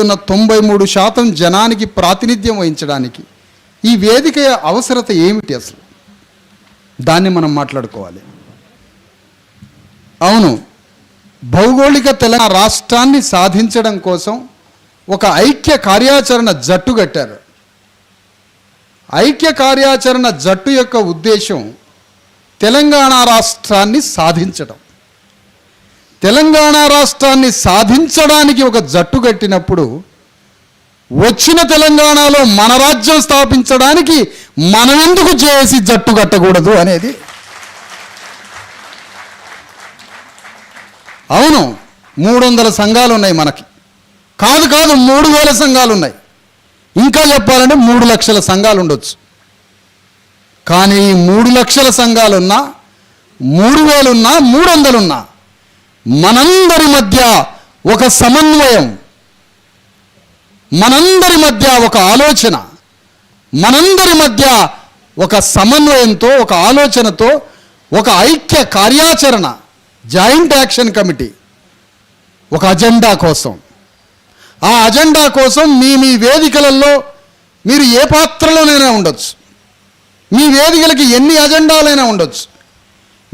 ఉన్న తొంభై మూడు శాతం జనానికి ప్రాతినిధ్యం వహించడానికి ఈ వేదిక అవసరత ఏమిటి అసలు? దాన్ని మనం మాట్లాడుకోవాలి. అవును భౌగోళిక తెలంగాణ రాష్ట్రాన్ని సాధించడం కోసం ఒక ఐక్య కార్యాచరణ జట్టు కట్టారు. ఐక్య కార్యాచరణ జట్టు యొక్క ఉద్దేశం తెలంగాణ రాష్ట్రాన్ని సాధించడం. తెలంగాణ రాష్ట్రాన్ని సాధించడానికి ఒక జట్టు కట్టినప్పుడు వచ్చిన తెలంగాణలో మన రాజ్యం స్థాపించడానికి మనమెందుకు చేసి జట్టు కట్టకూడదు అనేది. అవును మూడు వందల సంఘాలు ఉన్నాయి మనకి. కాదు కాదు మూడు వేల సంఘాలు ఉన్నాయి ఇంకా చెప్పాలంటే మూడు లక్షల సంఘాలు ఉండొచ్చు కానీ ఈ మూడు లక్షల సంఘాలున్నా మూడు వేలున్నా మూడు వందలున్నా మనందరి మధ్య ఒక సమన్వయం మనందరి మధ్య ఒక ఆలోచన మనందరి మధ్య ఒక సమన్వయంతో ఒక ఆలోచనతో ఒక ఐక్య కార్యాచరణ జాయింట్ యాక్షన్ కమిటీ ఒక అజెండా కోసం. ఆ అజెండా కోసం మీ మీ వేదికలలో మీరు ఏ పాత్రలోనైనా ఉండొచ్చు. మీ వేదికలకి ఎన్ని అజెండాలైనా ఉండొచ్చు.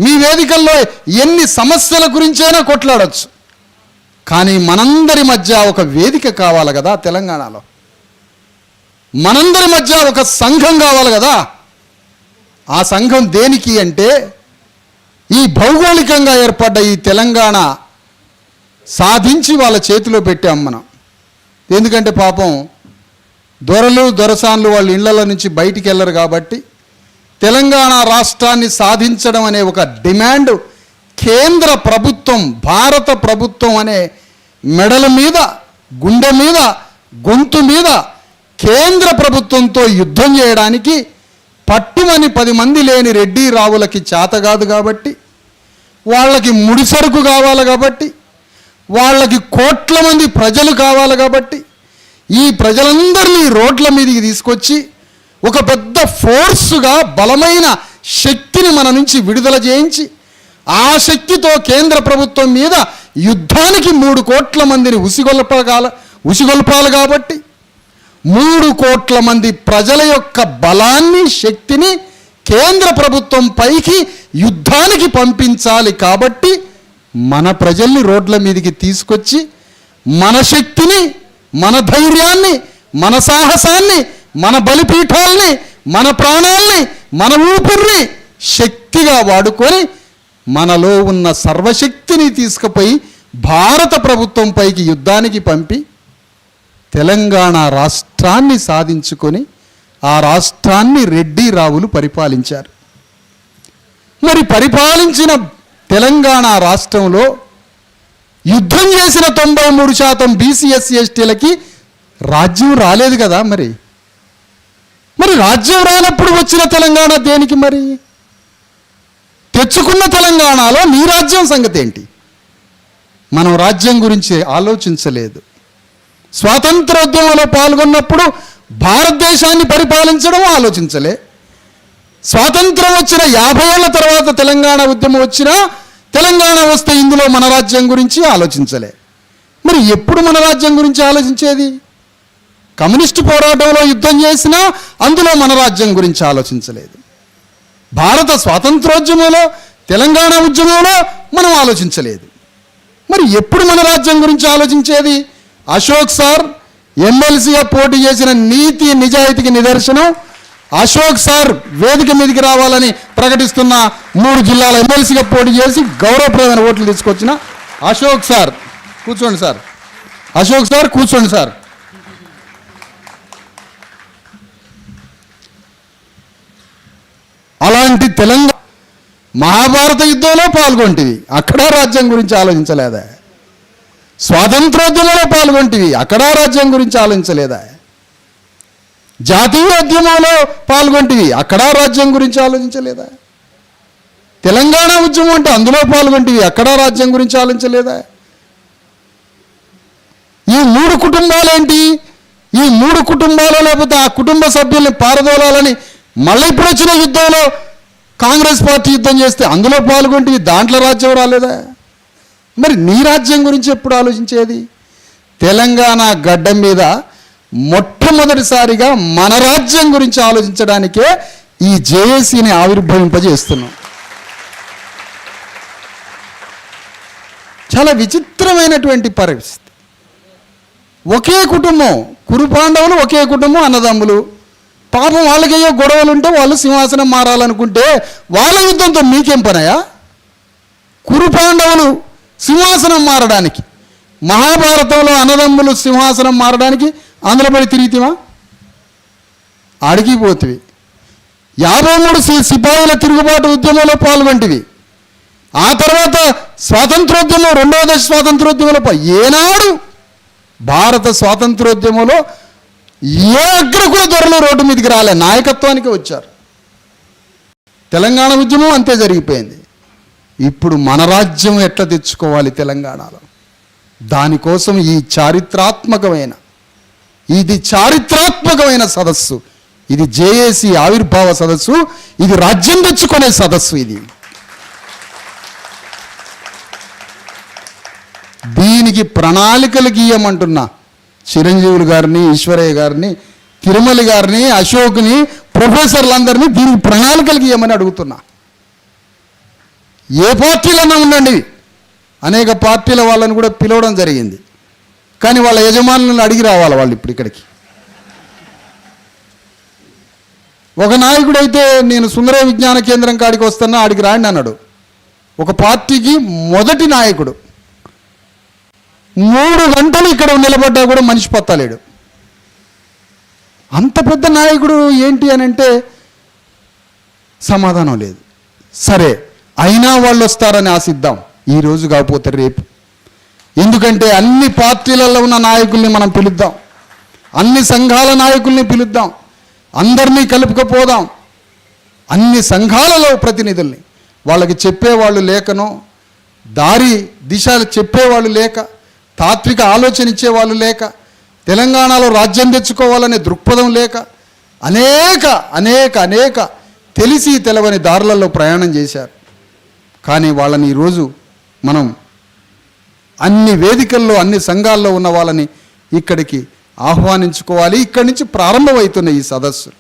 మీ వేదికల్లో ఎన్ని సమస్యల గురించైనా కొట్లాడచ్చు. కానీ మనందరి మధ్య ఒక వేదిక కావాలి కదా తెలంగాణలో. మనందరి మధ్య ఒక సంఘం కావాలి కదా. ఆ సంఘం దేనికి అంటే ఈ భౌగోళికంగా ఏర్పడ్డ ఈ తెలంగాణ సాధించి వాళ్ళ చేతిలో పెట్టాం మనం. ఎందుకంటే పాపం దొరలు దొరసాన్లు వాళ్ళ ఇళ్ళలో నుంచి బయటికి వెళ్ళరు కాబట్టి తెలంగాణ రాష్ట్రాన్ని సాధించడం అనే ఒక డిమాండ్ కేంద్ర ప్రభుత్వం భారత ప్రభుత్వం అనే మెడల మీద గుండె మీద గొంతు మీద కేంద్ర ప్రభుత్వంతో యుద్ధం చేయడానికి పట్టుమని పది మంది లేని రెడ్డి రావులకి చేత కాదు కాబట్టి వాళ్ళకి ముడిసరుకు కావాలి కాబట్టి వాళ్ళకి కోట్ల మంది ప్రజలు కావాలి కాబట్టి ఈ ప్రజలందరినీ రోడ్ల మీదకి తీసుకొచ్చి ఒక పెద్ద ఫోర్సుగా బలమైన శక్తిని మన నుంచి విడుదల చేయించి ఆ శక్తితో కేంద్ర ప్రభుత్వం మీద యుద్ధానికి మూడు కోట్ల మందిని ఉసిగొల్పగాల ఉసిగొల్పాలి కాబట్టి మూడు కోట్ల మంది ప్రజల యొక్క బలాన్ని శక్తిని కేంద్ర ప్రభుత్వం పైకి యుద్ధానికి పంపించాలి కాబట్టి మన ప్రజల్ని రోడ్ల మీదకి తీసుకొచ్చి మన శక్తిని మన ధైర్యాన్ని మన సాహసాన్ని మన బలిపీఠాల్ని మన ప్రాణాల్ని మన ఊపిరిని శక్తిగా వాడుకొని మనలో ఉన్న సర్వశక్తిని తీసుకుపోయి భారత ప్రభుత్వం పైకి యుద్ధానికి పంపి తెలంగాణ రాష్ట్రాన్ని సాధించుకొని ఆ రాష్ట్రాన్ని రెడ్డి రావులు పరిపాలించారు. మరి పరిపాలించిన తెలంగాణ రాష్ట్రంలో యుద్ధం చేసిన తొంభై మూడు శాతం బీసీఎస్సీ ఎస్టీలకి రాజ్యం రాలేదు కదా మరి? మరి రాజ్యం రానప్పుడు వచ్చిన తెలంగాణ దేనికి మరి? తెచ్చుకున్న తెలంగాణలో నీ రాజ్యం సంగతి ఏంటి? మనం రాజ్యం గురించి ఆలోచించలేదు. స్వాతంత్రోద్యమంలో పాల్గొన్నప్పుడు భారతదేశాన్ని పరిపాలించడం ఆలోచించలే. స్వాతంత్రం వచ్చిన యాభై ఏళ్ళ తర్వాత తెలంగాణ ఉద్యమం వచ్చినా తెలంగాణ వస్తే ఇందులో మన రాజ్యం గురించి ఆలోచించలే. మరి ఎప్పుడు మన రాజ్యం గురించి ఆలోచించేది? కమ్యూనిస్టు పోరాటంలో యుద్ధం చేసినా అందులో మన రాజ్యం గురించి ఆలోచించలేదు. భారత స్వాతంత్రోద్యమంలో తెలంగాణ ఉద్యమంలో మనం ఆలోచించలేదు. మరి ఎప్పుడు మన రాజ్యం గురించి ఆలోచించేది? అశోక్ సార్ ఎమ్మెల్సీగా పోటీ చేసిన నీతి నిజాయితీకి నిదర్శనం. అశోక్ సార్ వేదిక మీదకి రావాలని ప్రకటిస్తున్న మూడు జిల్లాల ఎమ్మెల్సీగా పోటీ చేసి గౌరవప్రదమైన ఓట్లు తీసుకొచ్చిన అశోక్ సార్. కూర్చోండి సార్. అశోక్ సార్ కూర్చోండి సార్. అలాంటి తెలంగాణ మహాభారత యుద్ధంలో పాల్గొంటివి. అక్కడ రాజ్యం గురించి ఆలోచించలేదా? స్వాతంత్రోద్యమంలో పాల్గొంటివి. అక్కడ రాజ్యం గురించి ఆలోచించలేదా? జాతీయ ఉద్యమంలో పాల్గొంటివి. అక్కడ రాజ్యం గురించి ఆలోచించలేదా? తెలంగాణ ఉద్యమం అంటే అందులో పాల్గొంటివి. అక్కడ రాజ్యం గురించి ఆలోచించలేదా? ఈ మూడు కుటుంబాలేంటి ఈ మూడు కుటుంబాలు లేకపోతే ఆ కుటుంబ సభ్యుల్ని పారదోలాలని మళ్ళీ ఇప్పుడు వచ్చిన యుద్ధంలో కాంగ్రెస్ పార్టీ యుద్ధం చేస్తే అందులో పాల్గొంటే దాంట్లో రాజ్యం రాలేదా? మరి నీ రాజ్యం గురించి ఎప్పుడు ఆలోచించేది? తెలంగాణ గడ్డ మీద మొట్టమొదటిసారిగా మన రాజ్యం గురించి ఆలోచించడానికే ఈ జేఏసీని ఆవిర్భవింపజేస్తున్నాం. చాలా విచిత్రమైనటువంటి పరిస్థితి. ఒకే కుటుంబం కురు పాండవులు ఒకే కుటుంబం అన్నదమ్ములు పాపం వాళ్ళకేయో గొడవలు ఉంటే వాళ్ళు సింహాసనం మారాలనుకుంటే వాళ్ళ యుద్ధంతో మీకేం పనయా కురు పాండవులు సింహాసనం మారడానికి. మహాభారతంలో అన్నదమ్ములు సింహాసనం మారడానికి ఆంధ్రపడి పడి తిరిగితేవా? అడిగిపోతుంది యాభై మూడు సిపాయిల తిరుగుబాటు ఉద్యమంలో పాల్గొంటివి. ఆ తర్వాత స్వాతంత్రోద్యమం రెండవ దశ స్వాతంత్రోద్యమంలో ఏనాడు భారత స్వాతంత్రోద్యమంలో ఏ అగ్రకుల దొరలు రోడ్డు మీదకి రాలే. నాయకత్వానికి వచ్చారు. తెలంగాణ ఉద్యమం అంతే జరిగిపోయింది. ఇప్పుడు మన రాజ్యం ఎట్లా తెచ్చుకోవాలి తెలంగాణలో? దానికోసం ఈ చారిత్రాత్మకమైన ఇది చారిత్రాత్మకమైన సదస్సు. ఇది జేఏసీ ఆవిర్భావ సదస్సు. ఇది రాజ్యం తెచ్చుకునే సదస్సు ఇది. దీనికి ప్రణాళికలు గీయమంటున్నా చిరంజీవులు గారిని ఈశ్వరయ్య గారిని తిరుమలి గారిని అశోక్ని ప్రొఫెసర్లందరినీ దీనికి ప్రణాళికలు గీయమని అడుగుతున్నా. ఏ పార్టీలన్నా ఉండండి. అనేక పార్టీల వాళ్ళని కూడా పిలవడం జరిగింది. కానీ వాళ్ళ యజమానులను అడిగి రావాలి వాళ్ళు ఇప్పుడు ఇక్కడికి. ఒక నాయకుడు అయితే నేను సుందర విజ్ఞాన కేంద్రం కాడికి వస్తున్నా ఆడికి రాండి అన్నాడు. ఒక పార్టీకి మొదటి నాయకుడు. మూడు గంటలు ఇక్కడ నిలబడ్డా కూడా మనిషి పొత్తలేడు. అంత పెద్ద నాయకుడు ఏంటి అని అంటే సమాధానం లేదు. సరే అయినా వాళ్ళు వస్తారని ఆశిద్దాం. ఈ రోజు కాకపోతే రేపు. ఎందుకంటే అన్ని పార్టీలలో ఉన్న నాయకుల్ని మనం పిలుద్దాం. అన్ని సంఘాల నాయకుల్ని పిలుద్దాం. అందరినీ కలుపుకపోదాం. అన్ని సంఘాలలో ప్రతినిధుల్ని. వాళ్ళకి చెప్పేవాళ్ళు లేకనో దారి దిశ చెప్పేవాళ్ళు లేక తాత్విక ఆలోచన ఇచ్చేవాళ్ళు లేక తెలంగాణలో రాజ్యం తెచ్చుకోవాలనే దృక్పథం లేక అనేక అనేక అనేక తెలిసి తెలవని దారులలో ప్రయాణం చేశారు. కానీ వాళ్ళని ఈరోజు మనం అన్ని వేదికల్లో అన్ని సంఘాల్లో ఉన్న వాళ్ళని ఇక్కడికి ఆహ్వానించుకోవాలి. ఇక్కడి నుంచి ప్రారంభమవుతున్న ఈ సదస్సు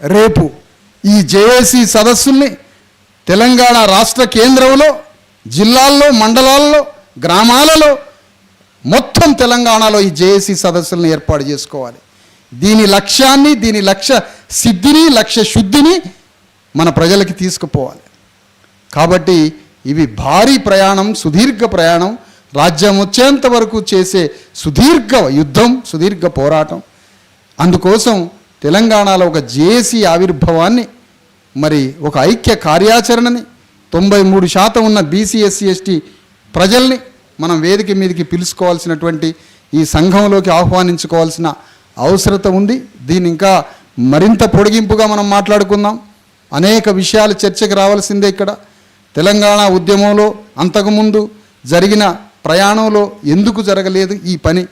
రేపు ఈ జేఏసీ సదస్సుల్ని తెలంగాణ రాష్ట్ర కేంద్రంలో జిల్లాల్లో మండలాల్లో గ్రామాలలో మొత్తం తెలంగాణలో ఈ జేఏసీ సదస్సులను ఏర్పాటు చేసుకోవాలి. దీని లక్ష్యాన్ని దీని లక్ష్య సిద్ధిని లక్ష్య శుద్ధిని మన ప్రజలకి తీసుకుపోవాలి. కాబట్టి ఇవి భారీ ప్రయాణం సుదీర్ఘ ప్రయాణం. రాజ్యం వచ్చేంత వరకు చేసే సుదీర్ఘ యుద్ధం సుదీర్ఘ పోరాటం. అందుకోసం తెలంగాణలో ఒక జేఏసీ ఆవిర్భావాన్ని మరి ఒక ఐక్య కార్యాచరణని తొంభై మూడు శాతం ఉన్న బీసీఎస్సీ ఎస్టీ ప్రజల్ని మనం వేదిక మీదకి పిలుచుకోవాల్సినటువంటి ఈ సంఘంలోకి ఆహ్వానించుకోవాల్సిన అవసరత ఉంది. దీని ఇంకా మరింత పొడిగింపుగా మనం మాట్లాడుకుందాం. అనేక విషయాలు చర్చకు రావాల్సిందే ఇక్కడ. తెలంగాణ ఉద్యమంలో అంతకుముందు జరిగిన ప్రయాణంలో ఎందుకు జరగలేదు ఈ పని?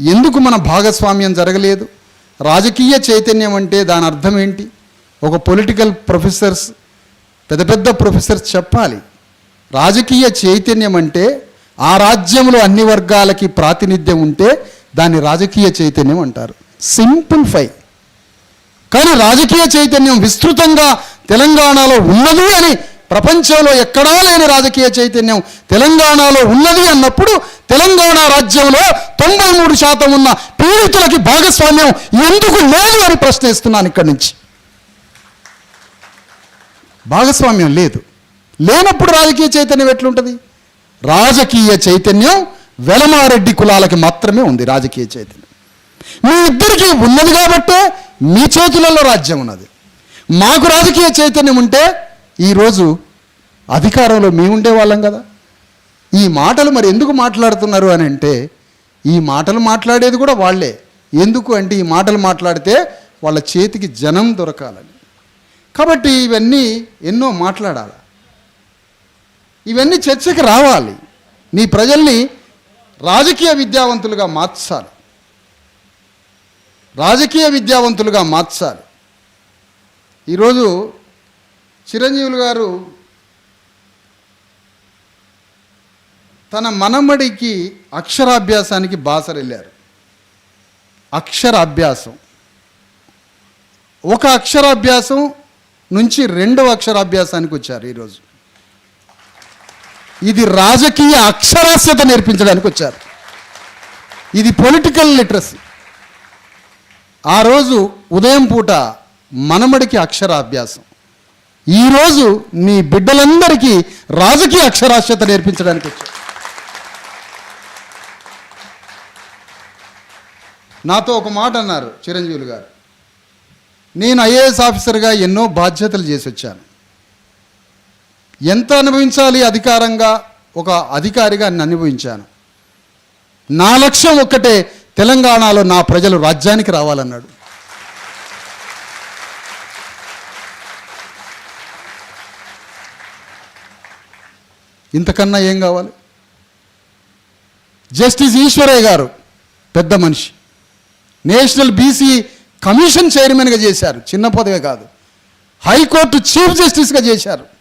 ఎందుకు మన భాగస్వామ్యం జరగలేదు? రాజకీయ చైతన్యం అంటే దాని అర్థం ఏంటి? ఒక పొలిటికల్ ప్రొఫెసర్స్ పెద్ద పెద్ద ప్రొఫెసర్స్ చెప్పాలి. రాజకీయ చైతన్యం అంటే ఆ రాజ్యంలో అన్ని వర్గాలకి ప్రాతినిధ్యం ఉంటే దాన్ని రాజకీయ చైతన్యం అంటారు. సింపుల్ ఫై కానీ రాజకీయ చైతన్యం విస్తృతంగా తెలంగాణలో ఉన్నది అని ప్రపంచంలో ఎక్కడా లేని రాజకీయ చైతన్యం తెలంగాణలో ఉన్నది అన్నప్పుడు తెలంగాణ రాజ్యంలో తొంభై మూడు శాతం ఉన్న పీడితులకి భాగస్వామ్యం ఎందుకు లేదు అని ప్రశ్నిస్తున్నాను ఇక్కడి నుంచి. భాగస్వామ్యం లేదు. లేనప్పుడు రాజకీయ చైతన్యం ఎట్లుంటుంది? రాజకీయ చైతన్యం వెలమారెడ్డి కులాలకి మాత్రమే ఉంది రాజకీయ చైతన్యం. మీ ఇద్దరికి ఉన్నది కాబట్టే మీ చేతులలో రాజ్యం ఉన్నది. మాకు రాజకీయ చైతన్యం ఉంటే ఈరోజు అధికారంలో మేము ఉండేవాళ్ళం కదా. ఈ మాటలు మరి ఎందుకు మాట్లాడుతున్నారు అని అంటే ఈ మాటలు మాట్లాడేది కూడా వాళ్ళే. ఎందుకు అంటే ఈ మాటలు మాట్లాడితే వాళ్ళ చేతికి జనం దొరకాలని. కాబట్టి ఇవన్నీ ఎన్నో మాట్లాడాలి. ఇవన్నీ చర్చకి రావాలి. నీ ప్రజల్ని రాజకీయ విద్యావంతులుగా మార్చాలి. రాజకీయ విద్యావంతులుగా మార్చాలి. ఈరోజు చిరంజీవులు గారు తన మనమడికి అక్షరాభ్యాసానికి బాసరెళ్ళారు అక్షరాభ్యాసం. ఒక అక్షరాభ్యాసం నుంచి రెండవ అక్షరాభ్యాసానికి వచ్చారు ఈరోజు. ఇది రాజకీయ అక్షరాస్యత నేర్పించడానికి వచ్చారు. ఇది పొలిటికల్ లిటరసీ ఆ రోజు ఉదయం పూట మనమడికి అక్షరాభ్యాసం. ఈరోజు నీ బిడ్డలందరికీ రాజకీయ అక్షరాస్యత నేర్పించడానికి వచ్చారు. నాతో ఒక మాట అన్నారు చిరంజీవులు గారు. నేను ఐఏఎస్ ఆఫీసర్గా ఎన్నో బాధ్యతలు చేసి వచ్చాను ఎంత అనుభవించాలి అధికారంగా? ఒక అధికారిగా నేను అనుభవించాను. నా లక్ష్యం ఒక్కటే తెలంగాణలో నా ప్రజలు రాజ్యానికి రావాలన్నాడు. ఇంతకన్నా ఏం కావాలి? జస్టిస్ ఈశ్వరయ్య గారు పెద్ద మనిషి. నేషనల్ బీసీ కమిషన్ చైర్మన్గా చేశారు. చిన్న పదవే కాదు. హైకోర్టు చీఫ్ జస్టిస్గా చేశారు.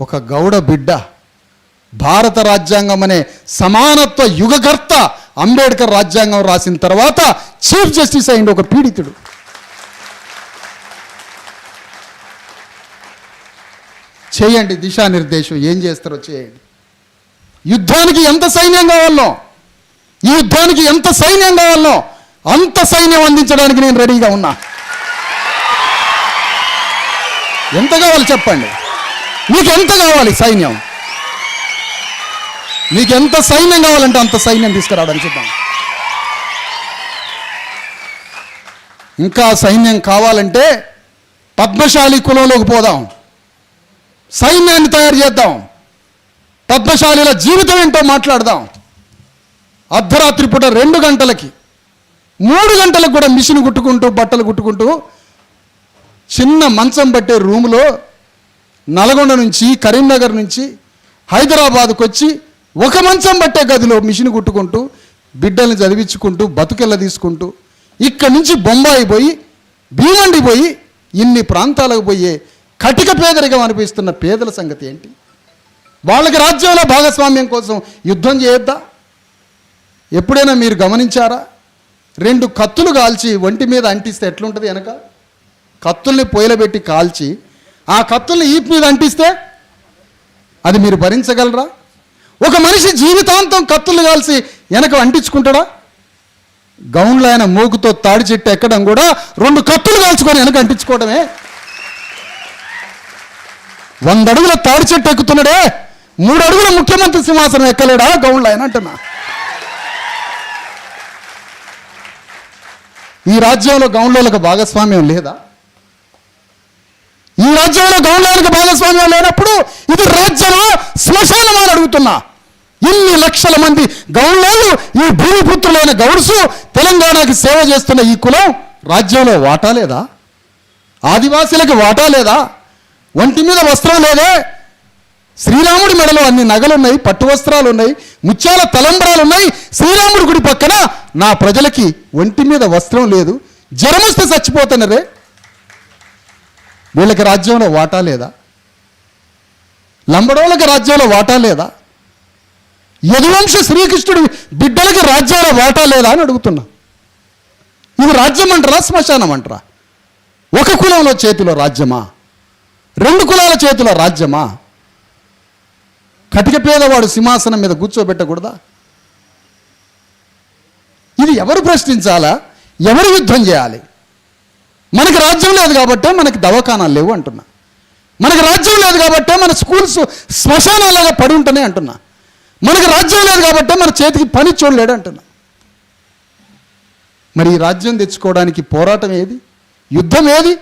ఒక గౌడ బిడ్డ భారత రాజ్యాంగం అనే సమానత్వ యుగకర్త అంబేద్కర్ రాజ్యాంగం రాసిన తర్వాత చీఫ్ జస్టిస్ అయింది ఒక పీడితుడు. చేయండి దిశానిర్దేశం ఏం చేస్తారో చేయండి. యుద్ధానికి ఎంత సైన్యం కావాలో ఈ యుద్ధానికి ఎంత సైన్యం కావాలో అంత సైన్యం అందించడానికి నేను రెడీగా ఉన్నా. ఎంత కావాలి చెప్పండి? మీకు ఎంత కావాలి సైన్యం? మీకు ఎంత సైన్యం కావాలంటే అంత సైన్యం తీసుకురావడానికి చూద్దాం. ఇంకా సైన్యం కావాలంటే పద్మశాలి కులంలోకి పోదాం. సైన్యాన్ని తయారు చేద్దాం. పద్మశాలిల జీవితం ఏంటో మాట్లాడదాం. అర్ధరాత్రి పూట రెండు గంటలకి మూడు గంటలకు కూడా మిషన్ కుట్టుకుంటూ బట్టలు కుట్టుకుంటూ చిన్న మంచం పట్టే రూములో నల్గొండ నుంచి కరీంనగర్ నుంచి హైదరాబాద్కు వచ్చి ఒక మంచం పట్టే గదిలో మిషన్ కుట్టుకుంటూ బిడ్డల్ని చదివించుకుంటూ బతుకెళ్ళ తీసుకుంటూ ఇక్కడి నుంచి బొంబాయి పోయి భీమండి పోయి ఇన్ని ప్రాంతాలకు పోయే కటిక పేదరికం అనిపిస్తున్న పేదల సంగతి ఏంటి? వాళ్ళకి రాజ్యంలో భాగస్వామ్యం కోసం యుద్ధం చేయొద్దా? ఎప్పుడైనా మీరు గమనించారా? రెండు కత్తులు కాల్చి ఒంటి మీద అంటిస్తే ఎట్లుంటుంది వెనక? కత్తుల్ని పొయ్యిలబెట్టి కాల్చి ఆ కత్తుల్ని ఈపు మీద అంటిస్తే అది మీరు భరించగలరా? ఒక మనిషి జీవితాంతం కత్తులు కాల్సి వెనక అంటించుకుంటాడా? గౌన్లో ఆయన మూకుతో తాడి చెట్టు ఎక్కడం కూడా రెండు కత్తులు కాల్చుకొని వెనక అంటించుకోవడమే. వంద అడుగుల తాడి చెట్టు ఎక్కుతున్నాడే మూడు అడుగుల ముఖ్యమంత్రి సింహాసనం ఎక్కలేడా? గౌన్లో ఆయన అంటున్నా. ఈ రాజ్యంలో గౌన్లోలకు భాగస్వామ్యం లేదా? ఈ రాజ్యంలో గౌన్లోలకు భాగస్వామ్యం లేనప్పుడు ఇది రాజ్యమా? శ్మశానమా అని అడుగుతున్నా. ఇన్ని లక్షల మంది గౌన్లోలు ఈ భూమిపుత్రులైన గౌడ్సు తెలంగాణకి సేవ చేస్తున్న ఈ కులం రాజ్యంలో వాటా లేదా? ఆదివాసీలకు వాటా లేదా? ఒంటి మీద వస్త్రం లేదే? శ్రీరాముడి మెడలో అన్ని నగలున్నాయి పట్టు వస్త్రాలు ఉన్నాయి ముత్యాల తలంబరాలు ఉన్నాయి శ్రీరాముడి గుడి పక్కన నా ప్రజలకి ఒంటి మీద వస్త్రం లేదు. జ్వరం వస్తే చచ్చిపోతున్నరే? వీళ్ళకి రాజ్యంలో వాటా లేదా? లంబడోళ్ళకి రాజ్యంలో వాటా లేదా? యదువంశ శ్రీకృష్ణుడి బిడ్డలకి రాజ్యంలో వాటా లేదా అని అడుగుతున్నా. ఇది రాజ్యం అంటారా శ్మశానం అంటారా? ఒక కులంలో చేతిలో రాజ్యమా? రెండు కులాల చేతిలో రాజ్యమా? కటిక పేదవాడు సింహాసనం మీద కూర్చోబెట్టకూడదా? ఇది ఎవరు ప్రశ్నించాలా? ఎవరు యుద్ధం చేయాలి? మనకి రాజ్యం లేదు కాబట్టే మనకి దవాఖానాలు లేవు అంటున్నా. మనకి రాజ్యం లేదు కాబట్టే మన స్కూల్స్ శ్మశానాలాగా పడి ఉంటున్నాయి అంటున్నా. మనకి రాజ్యం లేదు కాబట్టే మన చేతికి పని చూడలేడు అంటున్నా. మరి ఈ రాజ్యం తెచ్చుకోవడానికి పోరాటం ఏది? యుద్ధం ఏది?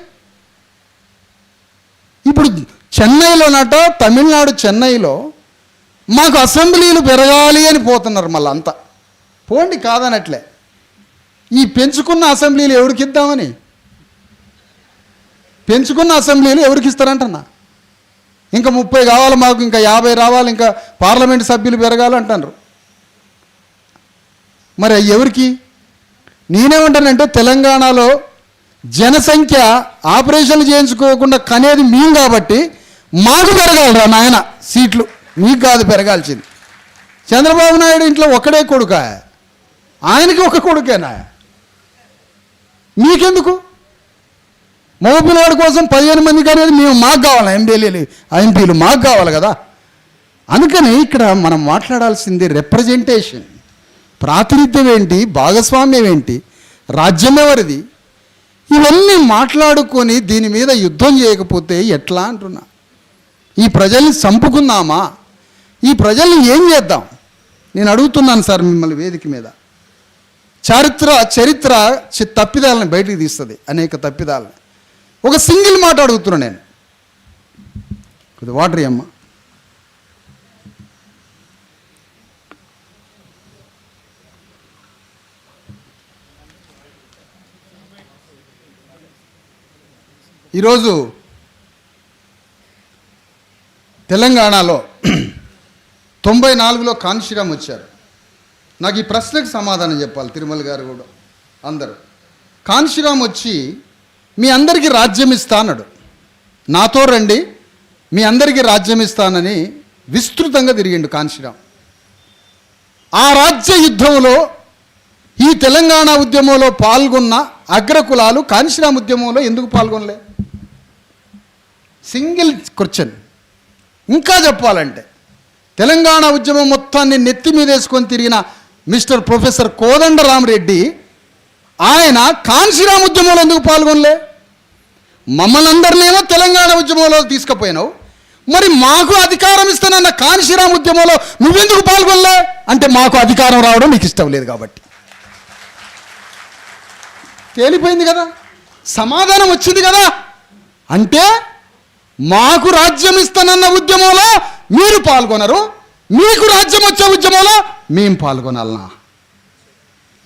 ఇప్పుడు చెన్నైలోనట తమిళనాడు చెన్నైలో మాకు అసెంబ్లీలు పెరగాలి అని పోతున్నారు మళ్ళీ అంతా. పోండి కాదనట్లే. ఈ పెంచుకున్న అసెంబ్లీలు ఎవరికి ఇద్దామని? పెంచుకున్న అసెంబ్లీలు ఎవరికి ఇస్తారంటన్నా? ఇంకా ముప్పై కావాలి మాకు ఇంకా యాభై రావాలి ఇంకా పార్లమెంట్ సభ్యులు పెరగాలంటారు మరి ఎవరికి? నేనేమంటానంటే తెలంగాణలో జనసంఖ్య ఆపరేషన్లు చేయించుకోకుండా కనేది మేము కాబట్టి మాకు పెరగాలరా నాయన సీట్లు. మీకు కాదు పెరగాల్సింది. చంద్రబాబు నాయుడు ఇంట్లో ఒకడే కొడుక? ఆయనకి ఒక కొడుకేనా? మీకెందుకు? మగ పిల్లవాడి కోసం పదిహేను మంది అనేది మేము మాకు కావాలి ఎంపీలు ఎంపీలు మాకు కావాలి కదా. అందుకని ఇక్కడ మనం మాట్లాడాల్సింది రిప్రజెంటేషన్ ప్రాతినిధ్యం ఏంటి భాగస్వామ్యం ఏంటి రాజ్యం ఎవరిది? ఇవన్నీ మాట్లాడుకొని దీని మీద యుద్ధం చేయకపోతే ఎట్లా అంటున్నా? ఈ ప్రజల్ని చంపుకుందామా? ఈ ప్రజల్ని ఏం చేద్దాం? నేను అడుగుతున్నాను సార్ మిమ్మల్ని వేదిక మీద. చారిత్ర చరిత్ర తప్పిదాలని తప్పిదాలను బయటికి తీస్తుంది అనేక తప్పిదాలను. ఒక సింగిల్ మాట అడుగుతున్నా నేను. కొద్ది వాటర్ అమ్మ ఈరోజు తెలంగాణలో తొంభై నాలుగులో కాన్షిరామ్ వచ్చారు. నాకు ఈ ప్రశ్నకు సమాధానం చెప్పాలి తిరుమల గారు కూడా అందరూ. కాన్షిరామ్ వచ్చి మీ అందరికీ రాజ్యం ఇస్తా అన్నాడు. నాతో రండి మీ అందరికీ రాజ్యం ఇస్తానని విస్తృతంగా తిరిగిండు కాన్షిరామ్ ఆ రాజ్య యుద్ధంలో ఈ తెలంగాణ ఉద్యమంలో పాల్గొన్న అగ్రకులాలు కాన్శీరామ్ ఉద్యమంలో ఎందుకు పాల్గొనలే? Single question. ఇంకా చెప్పాలంటే తెలంగాణ ఉద్యమం మొత్తాన్ని నెత్తి మీద వేసుకొని తిరిగిన మిస్టర్ ప్రొఫెసర్ కోదండరామరెడ్డి ఆయన కాన్సీరామ్ ఉద్యమంలో ఎందుకు పాల్గొనలే? మమ్మల్ని అందరినేమో తెలంగాణ ఉద్యమంలో తీసుకుపోయినావు. మరి మాకు అధికారం ఇస్తానన్న కాన్సీరామ్ ఉద్యమంలో నువ్వెందుకు పాల్గొనలే? అంటే మాకు అధికారం రావడం నీకు ఇష్టం లేదు కాబట్టి. తేలిపోయింది కదా? సమాధానం వచ్చింది కదా? అంటే మాకు రాజ్యం ఇస్తానన్న ఉద్యమంలో మీరు పాల్గొనరు మీకు రాజ్యం వచ్చే ఉద్యమంలో మేము పాల్గొనాలనా?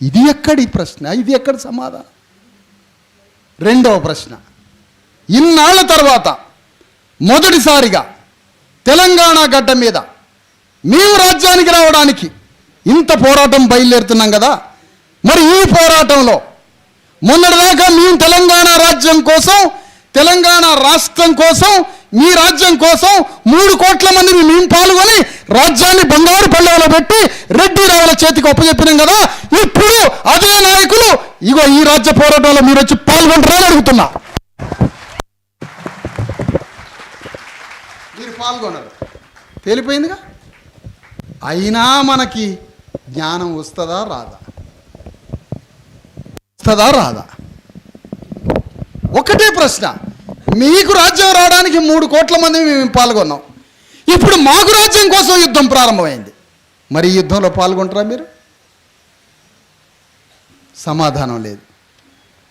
ఇది ఎక్కడి ప్రశ్న? ఇది ఎక్కడి సమాధానం? రెండవ ప్రశ్న. ఇన్నాళ్ళ తర్వాత మొదటిసారిగా తెలంగాణ గడ్డ మీద మేము రాజ్యానికి రావడానికి ఇంత పోరాటం బయలుదేరుతున్నాం కదా? మరి ఈ పోరాటంలో మొన్నటిదాకా మేము తెలంగాణ రాజ్యం కోసం తెలంగాణ రాష్ట్రం కోసం మీ రాజ్యం కోసం మూడు కోట్ల మందిని మేము పాల్గొని రాజ్యాన్ని బంగారు పల్లెలో పెట్టి రెడ్డి రావుల చేతికి అప్పచెప్పినాం కదా. ఇప్పుడు అదే నాయకులు ఇగో ఈ రాజ్య పోరాటంలో మీరు వచ్చి పాల్గొంటారని అడుగుతున్నా. మీరు పాల్గొనరు. తేలిపోయిందిగా? అయినా మనకి జ్ఞానం వస్తుందా రాదా? వస్తుందా రాదా? ఒకటే ప్రశ్న. మీకు రాజ్యం రావడానికి మూడు కోట్ల మంది మేము పాల్గొన్నాం. ఇప్పుడు మాకు రాజ్యం కోసం యుద్ధం ప్రారంభమైంది. మరి యుద్ధంలో పాల్గొంటారా మీరు? సమాధానం లేదు.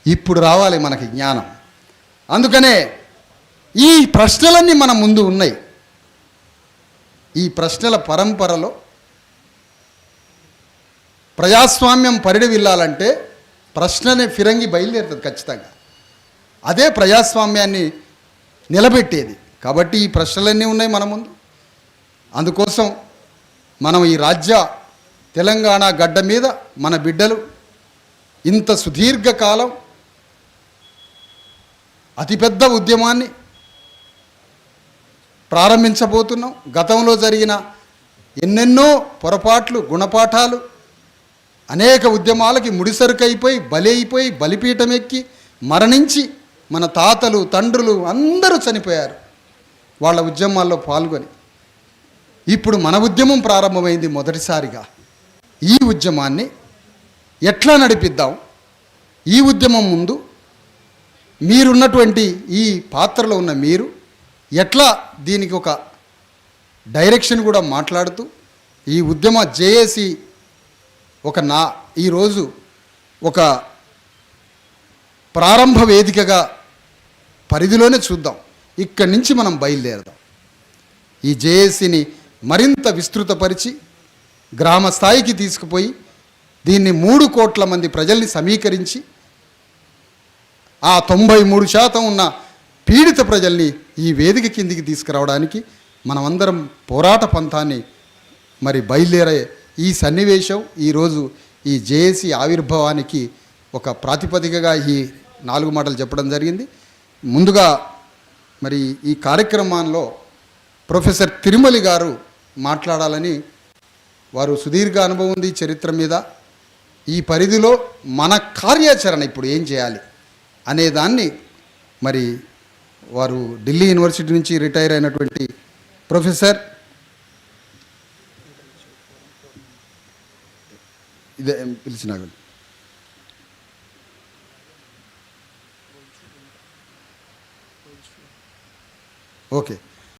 ఇప్పుడు రావాలి మనకి జ్ఞానం. అందుకనే ఈ ప్రశ్నలన్నీ మన ముందు ఉన్నాయి. ఈ ప్రశ్నల పరంపరలో ప్రజాస్వామ్యం పరిడి వెళ్ళాలంటే ప్రశ్ననే ఫిరంగి బయలుదేరుతుంది ఖచ్చితంగా. అదే ప్రజాస్వామ్యాన్ని నిలబెట్టేది. కాబట్టి ఈ ప్రశ్నలన్నీ ఉన్నాయి మన ముందు. అందుకోసం మనం ఈ రాజ్య తెలంగాణ గడ్డ మీద మన బిడ్డలు ఇంత సుదీర్ఘకాలం అతిపెద్ద ఉద్యమాన్ని ప్రారంభించబోతున్నాం. గతంలో జరిగిన ఎన్నెన్నో పొరపాట్లు గుణపాఠాలు అనేక ఉద్యమాలకి ముడిసరుకైపోయి బలి అయిపోయి బలిపీఠం ఎక్కి మరణించి మన తాతలు తండ్రులు అందరూ చనిపోయారు. వాళ్ళ ఉద్యమాల్లో పాల్గొని. ఇప్పుడు మన ఉద్యమం ప్రారంభమైంది మొదటిసారిగా. ఈ ఉద్యమాన్ని ఎట్లా నడిపిద్దాం? ఈ ఉద్యమం ముందు మీరున్నటువంటి ఈ పాత్రలో ఉన్న మీరు ఎట్లా దీనికి ఒక డైరెక్షన్ కూడా మాట్లాడుతూ ఈ ఉద్యమ జేఏసి ఒక నా ఈరోజు ఒక ప్రారంభ వేదికగా పరిధిలోనే చూద్దాం. ఇక్కడి నుంచి మనం బయలుదేరదాం. ఈ జేఏసీని మరింత విస్తృతపరిచి గ్రామ స్థాయికి తీసుకుపోయి దీన్ని మూడు కోట్ల మంది ప్రజల్ని సమీకరించి ఆ తొంభై మూడు శాతం ఉన్న పీడిత ప్రజల్ని ఈ వేదిక కిందికి తీసుకురావడానికి మనమందరం పోరాట పంథాన్ని మరి బయలుదేరే ఈ సన్నివేశం ఈరోజు ఈ జేఏసీ ఆవిర్భావానికి ఒక ప్రాతిపదికగా ఈ నాలుగు మాటలు చెప్పడం జరిగింది. ముందుగా మరి ఈ కార్యక్రమంలో ప్రొఫెసర్ తిరుమలి గారు మాట్లాడాలని వారు సుదీర్ఘ అనుభవం ఉంది చరిత్ర మీద. ఈ పరిధిలో మన కార్యాచరణ ఇప్పుడు ఏం చేయాలి అనే దాన్ని మరి వారు ఢిల్లీ యూనివర్సిటీ నుంచి రిటైర్ అయినటువంటి ప్రొఫెసర్ ఇదే పిలిచినాగండి Ok.